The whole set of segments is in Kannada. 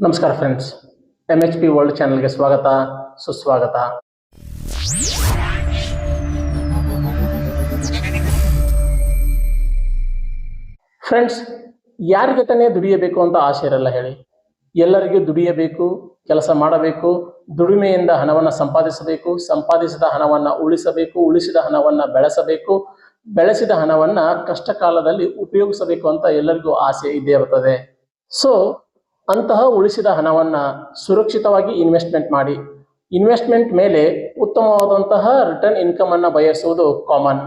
ನಮಸ್ಕಾರ friends M H P world ಚಾನಲ್ಗೆ ಸ್ವಾಗತ, ಸುಸ್ವಾಗತ. ಫ್ರೆಂಡ್ಸ್ ಯಾರ ತಾನೇ ದುಡಿಯಬೇಕು ಅಂತ ಆಸೆ ಇರಲ್ಲ ಹೇಳಿ. ಎಲ್ಲರಿಗೂ ದುಡಿಯಬೇಕು, ಕೆಲಸ ಮಾಡಬೇಕು, ದುಡಿಮೆಯಿಂದ ಹಣವನ್ನು ಸಂಪಾದಿಸಬೇಕು, ಸಂಪಾದಿಸಿದ ಹಣವನ್ನು ಉಳಿಸಬೇಕು, ಉಳಿಸಿದ ಹಣವನ್ನು ಬೆಳೆಸಬೇಕು, ಬೆಳೆಸಿದ ಹಣವನ್ನು ಕಷ್ಟ ಕಾಲದಲ್ಲಿ ಉಪಯೋಗಿಸಬೇಕು ಅಂತ ಎಲ್ಲರಿಗೂ ಆಸೆ ಇದ್ದೇ ಇರುತ್ತದೆ ಸೊ ಅಂತಹ ಉಳಿಸಿದ ಹಣವನ್ನು ಸುರಕ್ಷಿತವಾಗಿ ಇನ್ವೆಸ್ಟ್ಮೆಂಟ್ ಮಾಡಿ. ಇನ್ವೆಸ್ಟ್ಮೆಂಟ್ ಮೇಲೆ ಉತ್ತಮವಾದಂತಹ ರಿಟರ್ನ್ ಇನ್ಕಮ್ ಅನ್ನು ಬಯಸುವುದು ಕಾಮನ್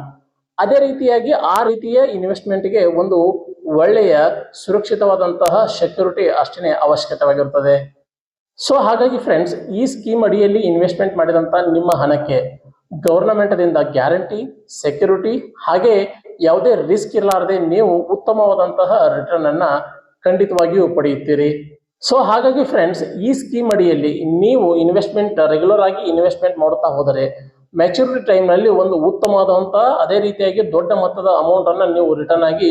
ಅದೇ ರೀತಿಯಾಗಿ ಆ ರೀತಿಯ ಇನ್ವೆಸ್ಟ್ಮೆಂಟ್ಗೆ ಒಂದು ಒಳ್ಳೆಯ ಸುರಕ್ಷಿತವಾದಂತಹ ಸೆಕ್ಯೂರಿಟಿ ಅಷ್ಟೇ ಅವಶ್ಯಕತೆವಾಗಿರುತ್ತದೆ ಸೊ ಹಾಗಾಗಿ ಫ್ರೆಂಡ್ಸ್ ಈ ಸ್ಕೀಮ್ ಅಡಿಯಲ್ಲಿ ಇನ್ವೆಸ್ಟ್ಮೆಂಟ್ ಮಾಡಿದಂತಹ ನಿಮ್ಮ ಹಣಕ್ಕೆ ಗೌರ್ನಮೆಂಟ್ದಿಂದ ಗ್ಯಾರಂಟಿ ಸೆಕ್ಯೂರಿಟಿ ಹಾಗೆ ಯಾವುದೇ ರಿಸ್ಕ್ ಇರಲಾರದೆ ನೀವು ಉತ್ತಮವಾದಂತಹ ರಿಟರ್ನ್ ಅನ್ನ ಖಂಡಿತವಾಗಿಯೂ ಪಡೆಯುತ್ತೀರಿ. ಸೊ ಹಾಗಾಗಿ ಫ್ರೆಂಡ್ಸ್ ಈ ಸ್ಕೀಮ್ ಅಡಿಯಲ್ಲಿ ನೀವು ಇನ್ವೆಸ್ಟ್ಮೆಂಟ್ ರೆಗ್ಯುಲರ್ ಆಗಿ ಇನ್ವೆಸ್ಟ್ಮೆಂಟ್ ಮಾಡುತ್ತಾ ಹೋದರೆ ಮೆಚುರಿಟಿ ಟೈಮ್ನಲ್ಲಿ ಒಂದು ಉತ್ತಮವಾದಂಥ, ಅದೇ ರೀತಿಯಾಗಿ ದೊಡ್ಡ ಮೊತ್ತದ ಅಮೌಂಟ್ ಅನ್ನ ನೀವು ರಿಟರ್ನ್ ಆಗಿ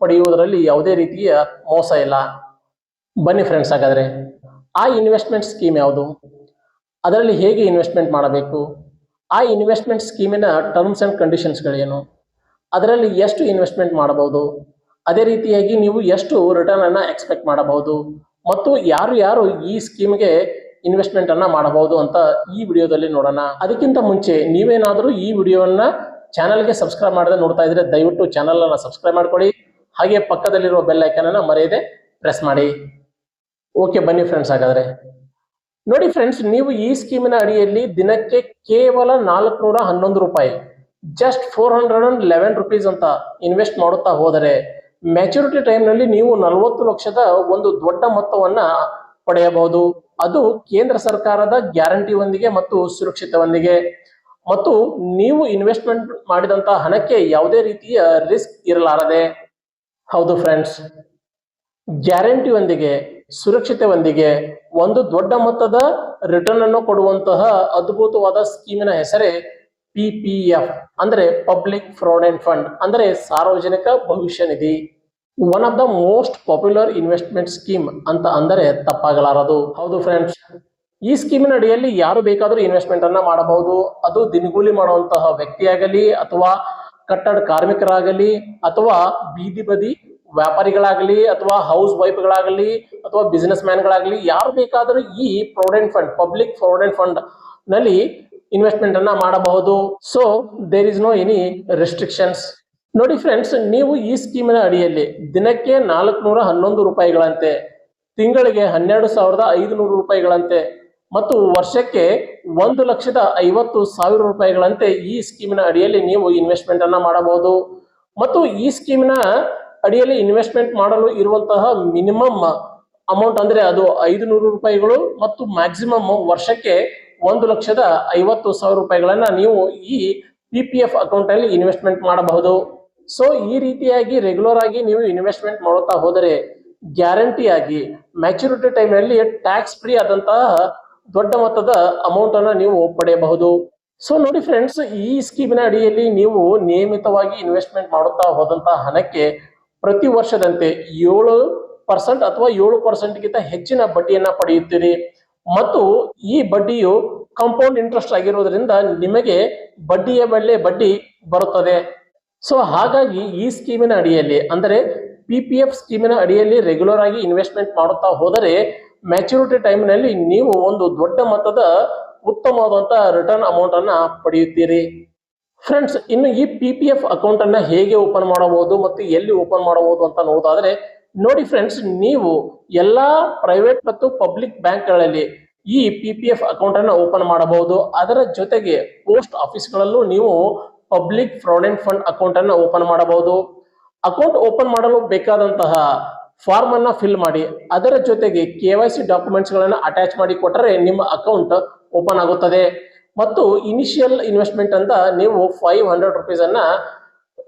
ಪಡೆಯುವುದರಲ್ಲಿ ಯಾವುದೇ ರೀತಿಯ ಮೋಸ ಇಲ್ಲ. ಬನ್ನಿ ಫ್ರೆಂಡ್ಸ್ ಹಾಗಾದ್ರೆ, ಆ ಇನ್ವೆಸ್ಟ್ಮೆಂಟ್ ಸ್ಕೀಮ್ ಯಾವುದು? ಅದರಲ್ಲಿ ಹೇಗೆ ಇನ್ವೆಸ್ಟ್ಮೆಂಟ್ ಮಾಡಬೇಕು? ಆ ಇನ್ವೆಸ್ಟ್ಮೆಂಟ್ ಸ್ಕೀಮಿನ ಟರ್ಮ್ಸ್ ಆ್ಯಂಡ್ ಕಂಡೀಷನ್ಸ್ಗಳೇನು ಅದರಲ್ಲಿ ಎಷ್ಟು ಇನ್ವೆಸ್ಟ್ಮೆಂಟ್ ಮಾಡಬಹುದು? ಅದೇ ರೀತಿಯಾಗಿ ನೀವು ಎಷ್ಟು ರಿಟರ್ನ್ ಅನ್ನ ಎಕ್ಸ್ಪೆಕ್ಟ್ ಮಾಡಬಹುದು ಮತ್ತು ಯಾರು ಯಾರು ಈ ಸ್ಕೀಮ್ಗೆ ಇನ್ವೆಸ್ಟ್ಮೆಂಟ್ ಅನ್ನ ಮಾಡಬಹುದು ಅಂತ ಈ ವಿಡಿಯೋದಲ್ಲಿ ನೋಡೋಣ. ಅದಕ್ಕಿಂತ ಮುಂಚೆ ನೀವೇನಾದರೂ ಈ ವಿಡಿಯೋವನ್ನ ಚಾನಲ್ಗೆ ಸಬ್ಸ್ಕ್ರೈಬ್ ಮಾಡದೆ ನೋಡ್ತಾ ಇದ್ರೆ ದಯವಿಟ್ಟು ಚಾನಲ್ ಅನ್ನ ಸಬ್ಸ್ಕ್ರೈಬ್ ಮಾಡ್ಕೊಳ್ಳಿ. ಹಾಗೆ ಪಕ್ಕದಲ್ಲಿರುವ ಬೆಲ್ ಐಕನ್ ಅನ್ನ ಮರೆಯದೆ ಪ್ರೆಸ್ ಮಾಡಿ. ಓಕೆ ಬನ್ನಿ ಫ್ರೆಂಡ್ಸ್ ಹಾಗಾದ್ರೆ. ನೋಡಿ ಫ್ರೆಂಡ್ಸ್ ನೀವು ಈ ಸ್ಕೀಮಿನ ಅಡಿಯಲ್ಲಿ ದಿನಕ್ಕೆ ಕೇವಲ ನಾಲ್ಕುನೂರ ಹನ್ನೊಂದು ರೂಪಾಯಿ just four hundred and eleven rupees ಅಂತ ಇನ್ವೆಸ್ಟ್ ಮಾಡುತ್ತಾ ಹೋದರೆ ಮೆಚುರಿಟಿ ಟೈಮ್ನಲ್ಲಿ ನೀವು ನಲವತ್ತು ಲಕ್ಷದ ಒಂದು ದೊಡ್ಡ ಮೊತ್ತವನ್ನ ಪಡೆಯಬಹುದು. ಅದು ಕೇಂದ್ರ ಸರ್ಕಾರದ ಗ್ಯಾರಂಟಿಯೊಂದಿಗೆ ಮತ್ತು ಸುರಕ್ಷಿತವೊಂದಿಗೆ ಮತ್ತು ನೀವು ಇನ್ವೆಸ್ಟ್ಮೆಂಟ್ ಮಾಡಿದಂತ ಹಣಕ್ಕೆ ಯಾವುದೇ ರೀತಿಯ ರಿಸ್ಕ್ ಇರಲಾರದೆ. ಹೌದು ಫ್ರೆಂಡ್ಸ್ ಗ್ಯಾರಂಟಿಯೊಂದಿಗೆ ಸುರಕ್ಷತೆಯೊಂದಿಗೆ ಒಂದು ದೊಡ್ಡ ಮೊತ್ತದ ರಿಟರ್ನ್ ಅನ್ನು ಕೊಡುವಂತಹ ಅದ್ಭುತವಾದ ಸ್ಕೀಮಿನ ಹೆಸರೇ ಪಿ ಪಿ ಎಫ್ ಅಂದ್ರೆ ಪಬ್ಲಿಕ್ ಪ್ರಾವಿಡೆಂಟ್ ಫಂಡ್ ಅಂದ್ರೆ ಸಾರ್ವಜನಿಕ ಭವಿಷ್ಯ ನಿಧಿ. One of the most popular investment scheme ಅಂತ ಅಂದರೆ ತಪ್ಪಾಗಲಾರದು. ಹೌದು ಫ್ರೆಂಡ್ಸ್ ಈ ಸ್ಕೀಮಿನ ಅಡಿಯಲ್ಲಿ ಯಾರು ಬೇಕಾದರೂ ಇನ್ವೆಸ್ಟ್ಮೆಂಟ್ ಅನ್ನ ಮಾಡಬಹುದು. ಅದು ದಿನಗೂಲಿ ಮಾಡುವಂತಹ ವ್ಯಕ್ತಿಯಾಗಲಿ ಅಥವಾ ಕಟ್ಟಡ ಕಾರ್ಮಿಕರಾಗಲಿ ಅಥವಾ ಬೀದಿ ಬದಿ ವ್ಯಾಪಾರಿಗಳಾಗಲಿ ಅಥವಾ ಹೌಸ್ ವೈಫ್ಗಳಾಗಲಿ ಅಥವಾ ಬಿಸಿನೆಸ್ ಮ್ಯಾನ್ಗಳಾಗಲಿ ಯಾರು ಬೇಕಾದರೂ ಈ ಪ್ರಾವಿಡೆಂಟ್ ಫಂಡ್ ಪಬ್ಲಿಕ್ ಪ್ರಾವಿಡೆಂಟ್ ಫಂಡ್ನಲ್ಲಿ ಇನ್ವೆಸ್ಟ್ಮೆಂಟ್ ಅನ್ನ ಮಾಡಬಹುದು. So there is no any restrictions ನೋಡಿ ಫ್ರೆಂಡ್ಸ್ ನೀವು ಈ ಸ್ಕೀಮಿನ ಅಡಿಯಲ್ಲಿ ದಿನಕ್ಕೆ ನಾಲ್ಕುನೂರ ಹನ್ನೊಂದು ರೂಪಾಯಿಗಳಂತೆ, ತಿಂಗಳಿಗೆ ಹನ್ನೆರಡು ಸಾವಿರದ ಐದುನೂರು ರೂಪಾಯಿಗಳಂತೆ, ಮತ್ತು ವರ್ಷಕ್ಕೆ ಒಂದು ಲಕ್ಷದ ಐವತ್ತು ಸಾವಿರ ರೂಪಾಯಿಗಳಂತೆ ಈ ಸ್ಕೀಮಿನ ಅಡಿಯಲ್ಲಿ ನೀವು ಇನ್ವೆಸ್ಟ್ಮೆಂಟ್ ಅನ್ನ ಮಾಡಬಹುದು. ಮತ್ತು ಈ ಸ್ಕೀಮಿನ ಅಡಿಯಲ್ಲಿ ಇನ್ವೆಸ್ಟ್ಮೆಂಟ್ ಮಾಡಲು ಇರುವಂತಹ ಮಿನಿಮಮ್ ಅಮೌಂಟ್ ಅಂದ್ರೆ ಅದು ಐದು ನೂರು ರೂಪಾಯಿಗಳು ಮತ್ತು ಮ್ಯಾಕ್ಸಿಮಮ್ ವರ್ಷಕ್ಕೆ ಒಂದು ಲಕ್ಷದ ಐವತ್ತು ಸಾವಿರ ರೂಪಾಯಿಗಳನ್ನ ನೀವು ಈ ಪಿ ಪಿ ಎಫ್ ಅಕೌಂಟ್ ಅಲ್ಲಿ ಇನ್ವೆಸ್ಟ್ಮೆಂಟ್ ಮಾಡಬಹುದು. ಸೊ ಈ ರೀತಿಯಾಗಿ ರೆಗ್ಯುಲರ್ ಆಗಿ ನೀವು ಇನ್ವೆಸ್ಟ್ಮೆಂಟ್ ಮಾಡುತ್ತಾ ಹೋದರೆ ಗ್ಯಾರಂಟಿ ಆಗಿ ಮ್ಯಾಚುರಿಟಿ ಟೈಮ್ನಲ್ಲಿ ಟ್ಯಾಕ್ಸ್ ಫ್ರೀ ಆದಂತಹ ದೊಡ್ಡ ಮೊತ್ತದ ಅಮೌಂಟ್ ಅನ್ನ ನೀವು ಪಡೆಯಬಹುದು. ಸೊ ನೋಡಿ ಫ್ರೆಂಡ್ಸ್ ಈ ಸ್ಕೀಮಿನ ಅಡಿಯಲ್ಲಿ ನೀವು ನಿಯಮಿತವಾಗಿ ಇನ್ವೆಸ್ಟ್ಮೆಂಟ್ ಮಾಡುತ್ತಾ ಹೋದಂತಹ ಹಣಕ್ಕೆ ಪ್ರತಿ ವರ್ಷದಂತೆ ಏಳು ಪರ್ಸೆಂಟ್ ಅಥವಾ ಏಳು ಪರ್ಸೆಂಟ್ಗಿಂತ ಹೆಚ್ಚಿನ ಬಡ್ಡಿಯನ್ನ ಪಡೆಯುತ್ತೀರಿ. ಮತ್ತು ಈ ಬಡ್ಡಿಯು ಕಾಂಪೌಂಡ್ ಇಂಟ್ರೆಸ್ಟ್ ಆಗಿರುವುದರಿಂದ ನಿಮಗೆ ಬಡ್ಡಿಯ ಮೇಲೆ ಬಡ್ಡಿ ಬರುತ್ತದೆ. ಸೊ ಹಾಗಾಗಿ ಈ ಸ್ಕೀಮಿನ ಅಡಿಯಲ್ಲಿ, ಅಂದರೆ ಪಿ ಪಿ ಎಫ್ ಸ್ಕೀಮಿನ ಅಡಿಯಲ್ಲಿ ರೆಗ್ಯುಲರ್ ಆಗಿ ಇನ್ವೆಸ್ಟ್ಮೆಂಟ್ ಮಾಡುತ್ತಾ ಹೋದರೆ ಮ್ಯಾಚುರಿಟಿ ಟೈಮ್ನಲ್ಲಿ ನೀವು ಒಂದು ದೊಡ್ಡ ಮೊತ್ತದ ಉತ್ತಮವಾದಂಥ ರಿಟರ್ನ್ ಅಮೌಂಟ್ ಅನ್ನ ಪಡೆಯುತ್ತೀರಿ. ಫ್ರೆಂಡ್ಸ್ ಇನ್ನು ಈ ಪಿ ಪಿ ಎಫ್ ಅಕೌಂಟ್ ಅನ್ನ ಹೇಗೆ ಓಪನ್ ಮಾಡಬಹುದು ಮತ್ತು ಎಲ್ಲಿ ಓಪನ್ ಮಾಡಬಹುದು ಅಂತ ನೋಡೋದಾದ್ರೆ ನೋಡಿ ಫ್ರೆಂಡ್ಸ್ ನೀವು ಎಲ್ಲ ಪ್ರೈವೇಟ್ ಮತ್ತು ಪಬ್ಲಿಕ್ ಬ್ಯಾಂಕ್ಗಳಲ್ಲಿ ಈ ಪಿ ಪಿ ಎಫ್ ಅಕೌಂಟ್ ಅನ್ನ ಓಪನ್ ಮಾಡಬಹುದು. ಅದರ ಜೊತೆಗೆ ಪೋಸ್ಟ್ ಆಫೀಸ್ಗಳಲ್ಲೂ ನೀವು ಪಬ್ಲಿಕ್ ಪ್ರಾವಿಡೆಂಟ್ ಫಂಡ್ ಅಕೌಂಟ್ ಅನ್ನ ಓಪನ್ ಮಾಡಬಹುದು. ಅಕೌಂಟ್ ಓಪನ್ ಮಾಡಲು ಬೇಕಾದಂತಹ ಫಾರ್ಮ್ ಅನ್ನ ಫಿಲ್ ಮಾಡಿ, ಅದರ ಜೊತೆಗೆ ಕೆ ವೈ ಸಿ ಡಾಕ್ಯುಮೆಂಟ್ಸ್ ಗಳನ್ನ ಅಟ್ಯಾಚ್ ಮಾಡಿ ಕೊಟ್ಟರೆ ನಿಮ್ಮ ಅಕೌಂಟ್ ಓಪನ್ ಆಗುತ್ತದೆ. ಮತ್ತು ಇನಿಷಿಯಲ್ ಇನ್ವೆಸ್ಟ್ಮೆಂಟ್ ಅಂತ ನೀವು ಫೈವ್ ಹಂಡ್ರೆಡ್ ರುಪೀಸ್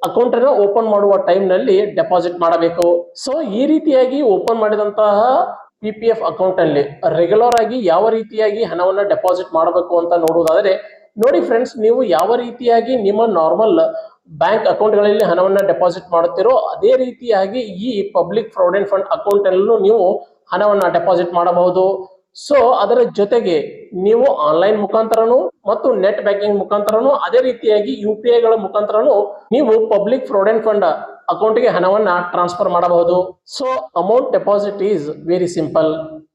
ಅಕೌಂಟ್ ಅನ್ನು ಓಪನ್ ಮಾಡುವ ಟೈಮ್ನಲ್ಲಿ ಡೆಪಾಸಿಟ್ ಮಾಡಬೇಕು. ಸೊ ಈ ರೀತಿಯಾಗಿ ಓಪನ್ ಮಾಡಿದಂತಹ ಪಿ ಪಿ ಎಫ್ ಅಕೌಂಟ್ ಅಲ್ಲಿ ರೆಗ್ಯುಲರ್ ಆಗಿ ಯಾವ ರೀತಿಯಾಗಿ ಹಣವನ್ನ ಡೆಪಾಸಿಟ್ ಮಾಡಬೇಕು ಅಂತ ನೋಡುವುದಾದರೆ, ನೋಡಿ ಫ್ರೆಂಡ್ಸ್ ನೀವು ಯಾವ ರೀತಿಯಾಗಿ ನಿಮ್ಮ ನಾರ್ಮಲ್ ಬ್ಯಾಂಕ್ ಅಕೌಂಟ್ಗಳಲ್ಲಿ ಹಣವನ್ನ ಡೆಪಾಸಿಟ್ ಮಾಡುತ್ತೀರೋ, ಅದೇ ರೀತಿಯಾಗಿ ಈ ಪಬ್ಲಿಕ್ ಪ್ರಾವಿಡೆಂಟ್ ಫಂಡ್ ಅಕೌಂಟ್ ಅಲ್ಲೂ ನೀವು ಹಣವನ್ನ ಡೆಪಾಸಿಟ್ ಮಾಡಬಹುದು. ಸೊ ಅದರ ಜೊತೆಗೆ ನೀವು ಆನ್ಲೈನ್ ಮುಖಾಂತರನು ಮತ್ತು ನೆಟ್ ಬ್ಯಾಂಕಿಂಗ್ ಮುಖಾಂತರನು ಅದೇ ರೀತಿಯಾಗಿ ಯು ಪಿ ಐಗಳ ಮುಖಾಂತರನು ನೀವು ಪಬ್ಲಿಕ್ ಪ್ರಾವಿಡೆಂಟ್ ಫಂಡ್ ಅಕೌಂಟ್ಗೆ ಹಣವನ್ನ ಟ್ರಾನ್ಸ್ಫರ್ ಮಾಡಬಹುದು. So amount deposit is very simple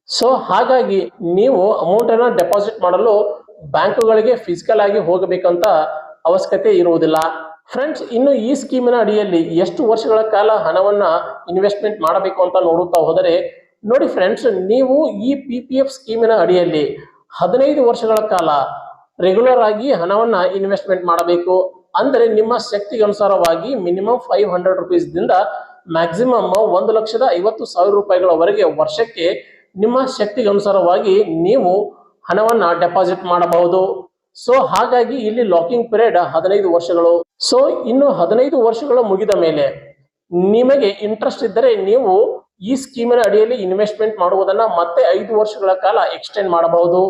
so ಹಾಗಾಗಿ ನೀವು ಅಮೌಂಟ್ ಅನ್ನ ಡೆಪಾಸಿಟ್ ಮಾಡಲು ಬ್ಯಾಂಕುಗಳಿಗೆ ಫಿಸಿಕಲ್ ಆಗಿ ಹೋಗಬೇಕಂತ ಅವಶ್ಯಕತೆ ಇರುವುದಿಲ್ಲ. ಫ್ರೆಂಡ್ಸ್ ಇನ್ನು ಈ ಸ್ಕೀಮಿನ ಅಡಿಯಲ್ಲಿ ಎಷ್ಟು ವರ್ಷಗಳ ಕಾಲ ಹಣವನ್ನ ಇನ್ವೆಸ್ಟ್ಮೆಂಟ್ ಮಾಡಬೇಕು ಅಂತ ನೋಡುತ್ತಾ ಹೋದರೆ ನೋಡಿ ಫ್ರೆಂಡ್ಸ್ ನೀವು ಈ ಪಿ ಪಿ ಎಫ್ ಸ್ಕೀಮಿನ ಅಡಿಯಲ್ಲಿ ಹದಿನೈದು ವರ್ಷಗಳ ಕಾಲ ರೆಗ್ಯುಲರ್ ಆಗಿ ಹಣವನ್ನು ಇನ್ವೆಸ್ಟ್ಮೆಂಟ್ ಮಾಡಬೇಕು. ಅಂದರೆ ನಿಮ್ಮ ಶಕ್ತಿಗೆ ಅನುಸಾರವಾಗಿ ಮಿನಿಮಮ್ ಫೈವ್ ಹಂಡ್ರೆಡ್ ರುಪೀಸ್ ದಿಂದ ಮ್ಯಾಕ್ಸಿಮಮ್ ಒಂದು ಲಕ್ಷದ ಐವತ್ತು ಸಾವಿರ ರೂಪಾಯಿಗಳವರೆಗೆ ವರ್ಷಕ್ಕೆ ನಿಮ್ಮ ಶಕ್ತಿಗೆ ಅನುಸಾರವಾಗಿ ನೀವು ಹಣವನ್ನು ಡೆಪಾಸಿಟ್ ಮಾಡಬಹುದು. ಸೊ ಹಾಗಾಗಿ ಇಲ್ಲಿ ಲಾಕಿಂಗ್ ಪೀರಿಯಡ್ ಹದಿನೈದು ವರ್ಷಗಳು. ಸೊ ಇನ್ನು ಹದಿನೈದು ವರ್ಷಗಳು ಮುಗಿದ ಮೇಲೆ ನಿಮಗೆ ಇಂಟ್ರೆಸ್ಟ್ ಇದ್ದರೆ ನೀವು ಈ ಸ್ಕೀಮಿನ ಅಡಿಯಲ್ಲಿ ಇನ್ವೆಸ್ಟ್ಮೆಂಟ್ ಮಾಡುವುದನ್ನ ಮತ್ತೆ ಐದು ವರ್ಷಗಳ ಕಾಲ ಎಕ್ಸ್ಟೆಂಡ್ ಮಾಡಬಹುದು.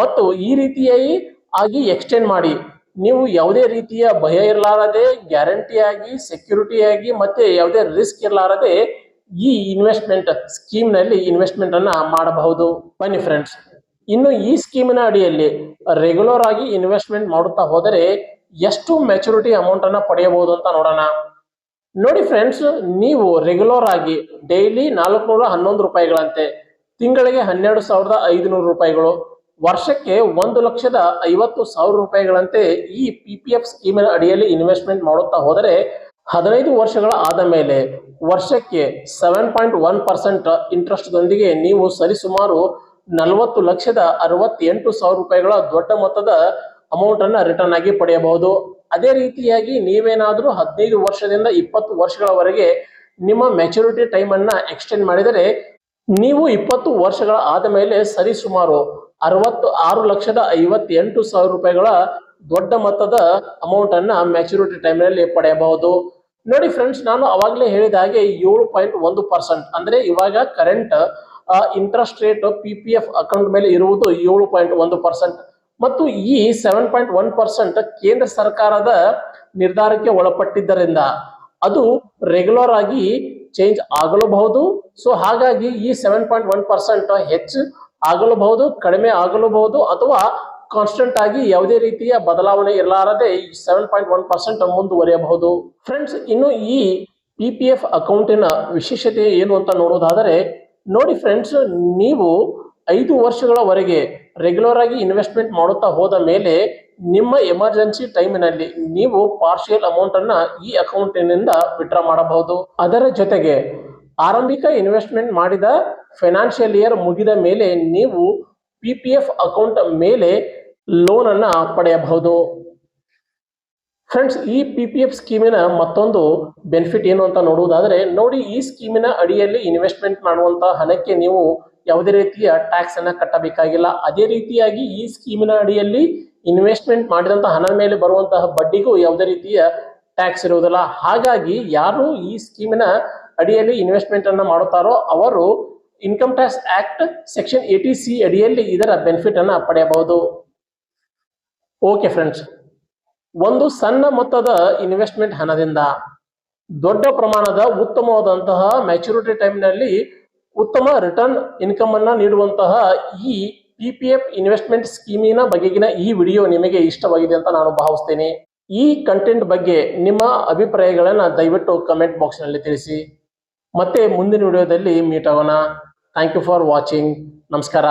ಮತ್ತು ಈ ರೀತಿಯಾಗಿ ಆಗಿ ಎಕ್ಸ್ಟೆಂಡ್ ಮಾಡಿ. ನೀವು ಯಾವುದೇ ರೀತಿಯ ಭಯ ಇರಲಾರದೆ ಗ್ಯಾರಂಟಿ ಆಗಿ ಸೆಕ್ಯೂರಿಟಿ ಆಗಿ, ಮತ್ತೆ ಯಾವುದೇ ರಿಸ್ಕ್ ಇರಲಾರದೆ ಈ ಇನ್ವೆಸ್ಟ್ಮೆಂಟ್ ಸ್ಕೀಮ್ನಲ್ಲಿ ಇನ್ವೆಸ್ಟ್ಮೆಂಟ್ ಅನ್ನ ಮಾಡಬಹುದು. ಬನ್ನಿ ಫ್ರೆಂಡ್ಸ್ ಇನ್ನು ಈ ಸ್ಕೀಮಿನ ಅಡಿಯಲ್ಲಿ ರೆಗ್ಯುಲರ್ ಆಗಿ ಇನ್ವೆಸ್ಟ್ಮೆಂಟ್ ಮಾಡುತ್ತಾ ಹೋದರೆ ಎಷ್ಟು ಮೆಚುರಿಟಿ ಅಮೌಂಟ್ ಅನ್ನ ಪಡೆಯಬಹುದು ಅಂತ ನೋಡೋಣ. ನೋಡಿ ಫ್ರೆಂಡ್ಸ್ ನೀವು ರೆಗ್ಯುಲರ್ ಆಗಿ ಡೈಲಿ ನಾಲ್ಕುನೂರ ಹನ್ನೊಂದು ರೂಪಾಯಿಗಳಂತೆ, ತಿಂಗಳಿಗೆ ಹನ್ನೆರಡು ಸಾವಿರದ ಐದುನೂರು ರೂಪಾಯಿಗಳು, ವರ್ಷಕ್ಕೆ ಒಂದು ಲಕ್ಷದ ಐವತ್ತು ಸಾವಿರ ರೂಪಾಯಿಗಳಂತೆ ಈ ಪಿ ಪಿ ಎಫ್ ಸ್ಕೀಮಿನ ಅಡಿಯಲ್ಲಿ ಇನ್ವೆಸ್ಟ್ಮೆಂಟ್ ಮಾಡುತ್ತಾ ಹೋದರೆ, ಹದಿನೈದು ವರ್ಷಗಳ ಆದ ಮೇಲೆ ವರ್ಷಕ್ಕೆ seven point one percent interest ದೊಂದಿಗೆ ನೀವು ಸರಿಸುಮಾರು ನಲವತ್ತು ಲಕ್ಷದ ಅರವತ್ತೆಂಟು ಸಾವಿರ ರೂಪಾಯಿಗಳ ದೊಡ್ಡ ಮೊತ್ತದ ಅಮೌಂಟ್ ಅನ್ನ ರಿಟರ್ನ್ ಆಗಿ ಪಡೆಯಬಹುದು. ಅದೇ ರೀತಿಯಾಗಿ ನೀವೇನಾದ್ರೂ ಹದಿನೈದು ವರ್ಷದಿಂದ ಇಪ್ಪತ್ತು ವರ್ಷಗಳವರೆಗೆ ನಿಮ್ಮ ಮೆಚುರಿಟಿ ಟೈಮ್ ಅನ್ನ ಎಕ್ಸ್ಟೆಂಡ್ ಮಾಡಿದರೆ ನೀವು ಇಪ್ಪತ್ತು ವರ್ಷಗಳ ಆದ ಮೇಲೆ ಸರಿಸುಮಾರು ಅರವತ್ತು ಆರು ಲಕ್ಷದ ಐವತ್ತೆಂಟು ಸಾವಿರ ರೂಪಾಯಿಗಳ ದೊಡ್ಡ ಮೊತ್ತದ ಅಮೌಂಟ್ ಅನ್ನ ಮೆಚುರಿಟಿ ಟೈಮ್ನಲ್ಲಿ ಪಡೆಯಬಹುದು. ನೋಡಿ ಫ್ರೆಂಡ್ಸ್ ನಾನು ಅವಾಗಲೇ ಹೇಳಿದ ಹಾಗೆ ಏಳು ಪಾಯಿಂಟ್ ಒಂದು ಪರ್ಸೆಂಟ್ ಅಂದ್ರೆ ಇವಾಗ current interest rate P P F account ಮೇಲೆ ಇರುವುದು ಏಳು ಪಾಯಿಂಟ್ ಒಂದು ಪರ್ಸೆಂಟ್ ಮತ್ತು ಈ ಸೆವೆನ್ ಪಾಯಿಂಟ್ ಒನ್ ಪರ್ಸೆಂಟ್ ಕೇಂದ್ರ ಸರ್ಕಾರದ ನಿರ್ಧಾರಕ್ಕೆ ಒಳಪಟ್ಟಿದ್ದರಿಂದ ಅದು ರೆಗ್ಯುಲರ್ ಆಗಿ ಚೇಂಜ್ ಆಗಲೂಬಹುದು. ಸೊ ಹಾಗಾಗಿ ಈ ಸೆವೆನ್ ಪಾಯಿಂಟ್ ಒನ್ ಪರ್ಸೆಂಟ್ ಹೆಚ್ಚು ಆಗಲೂಬಹುದು, ಕಡಿಮೆ ಆಗಲೂಬಹುದು ಅಥವಾ ಕಾನ್ಸ್ಟೆಂಟ್ ಆಗಿ ಯಾವುದೇ ರೀತಿಯ ಬದಲಾವಣೆ ಇರಲಾರದೆ ಸೆವೆನ್ ಪಾಯಿಂಟ್ ಒನ್ ಪರ್ಸೆಂಟ್ ಮುಂದುವರಿಯಬಹುದು. ಫ್ರೆಂಡ್ಸ್ ಇನ್ನು ಈ ಪಿ ಪಿ ಎಫ್ ಅಕೌಂಟಿನ ವಿಶೇಷತೆ ಏನು ಅಂತ ನೋಡೋದಾದರೆ ನೋಡಿ ಫ್ರೆಂಡ್ಸ್ ನೀವು ಐದು ವರ್ಷಗಳವರೆಗೆ ರೆಗ್ಯುಲರ್ ಆಗಿ ಇನ್ವೆಸ್ಟ್ಮೆಂಟ್ ಮಾಡುತ್ತಾ ಹೋದ ಮೇಲೆ ನಿಮ್ಮ ಎಮರ್ಜೆನ್ಸಿ ಟೈಮಿನಲ್ಲಿ ನೀವು ಪಾರ್ಷಿಯಲ್ ಅಮೌಂಟ್ ಅನ್ನ ಈ ಅಕೌಂಟಿನಿಂದ ವಿಡ್ರಾ ಮಾಡಬಹುದು. ಅದರ ಜೊತೆಗೆ ಆರಂಭಿಕ ಇನ್ವೆಸ್ಟ್ಮೆಂಟ್ ಮಾಡಿದ ಫೈನಾನ್ಷಿಯಲ್ ಇಯರ್ ಮುಗಿದ ಮೇಲೆ ನೀವು ಪಿ ಪಿ ಎಫ್ ಅಕೌಂಟ್ ಮೇಲೆ ಲೋನ್ ಅನ್ನ ಪಡೆಯಬಹುದು. ಫ್ರೆಂಡ್ಸ್ ಈ ಪಿ ಪಿ ಎಫ್ ಸ್ಕೀಮಿನ ಮತ್ತೊಂದು ಬೆನಿಫಿಟ್ ಏನು ಅಂತ ನೋಡುವುದಾದರೆ ನೋಡಿ ಈ ಸ್ಕೀಮಿನ ಅಡಿಯಲ್ಲಿ ಇನ್ವೆಸ್ಟ್ಮೆಂಟ್ ಮಾಡುವಂತಹ ಹಣಕ್ಕೆ ನೀವು ಯಾವುದೇ ರೀತಿಯ ಟ್ಯಾಕ್ಸ್ ಅನ್ನ ಕಟ್ಟಬೇಕಾಗಿಲ್ಲ. ಅದೇ ರೀತಿಯಾಗಿ ಈ ಸ್ಕೀಮಿನ ಅಡಿಯಲ್ಲಿ ಇನ್ವೆಸ್ಟ್ಮೆಂಟ್ ಮಾಡಿದಂತಹ ಹಣದ ಮೇಲೆ ಬರುವಂತಹ ಬಡ್ಡಿಗೂ ಯಾವುದೇ ರೀತಿಯ ಟ್ಯಾಕ್ಸ್ ಇರುವುದಿಲ್ಲ. ಹಾಗಾಗಿ ಯಾರು ಈ ಸ್ಕೀಮಿನ ಅಡಿಯಲ್ಲಿ ಇನ್ವೆಸ್ಟ್ಮೆಂಟ್ ಅನ್ನ ಮಾಡುತ್ತಾರೋ ಅವರು income tax act section eighty C ಅಡಿಯಲ್ಲಿ ಇದರ ಬೆನಿಫಿಟ್ ಅನ್ನ ಪಡೆಯಬಹುದು. ಓಕೆ ಫ್ರೆಂಡ್ಸ್ ಒಂದು ಸಣ್ಣ ಮೊತ್ತದ ಇನ್ವೆಸ್ಟ್ಮೆಂಟ್ ಹಣದಿಂದ ದೊಡ್ಡ ಪ್ರಮಾಣದ ಉತ್ತಮವಾದಂತಹ ಮೆಚುರಿಟಿ ಟೈಮ್ನಲ್ಲಿ ಉತ್ತಮ ರಿಟರ್ನ್ ಇನ್ಕಮ್ ಅನ್ನ ನೀಡುವಂತಹ ಈ ಪಿ ಪಿ ಎಫ್ ಇನ್ವೆಸ್ಟ್ಮೆಂಟ್ ಸ್ಕೀಮಿನ ಬಗೆಗಿನ ಈ ವಿಡಿಯೋ ನಿಮಗೆ ಇಷ್ಟವಾಗಿದೆ ಅಂತ ನಾನು ಭಾವಿಸ್ತೇನೆ. ಈ ಕಂಟೆಂಟ್ ಬಗ್ಗೆ ನಿಮ್ಮ ಅಭಿಪ್ರಾಯಗಳನ್ನು ದಯವಿಟ್ಟು ಕಮೆಂಟ್ ಬಾಕ್ಸ್ನಲ್ಲಿ ತಿಳಿಸಿ. ಮತ್ತೆ ಮುಂದಿನ ವಿಡಿಯೋದಲ್ಲಿ ಮೀಟ್ ಆಗೋಣ. ಥ್ಯಾಂಕ್ ಯು ಫಾರ್ ವಾಚಿಂಗ್ ನಮಸ್ಕಾರ.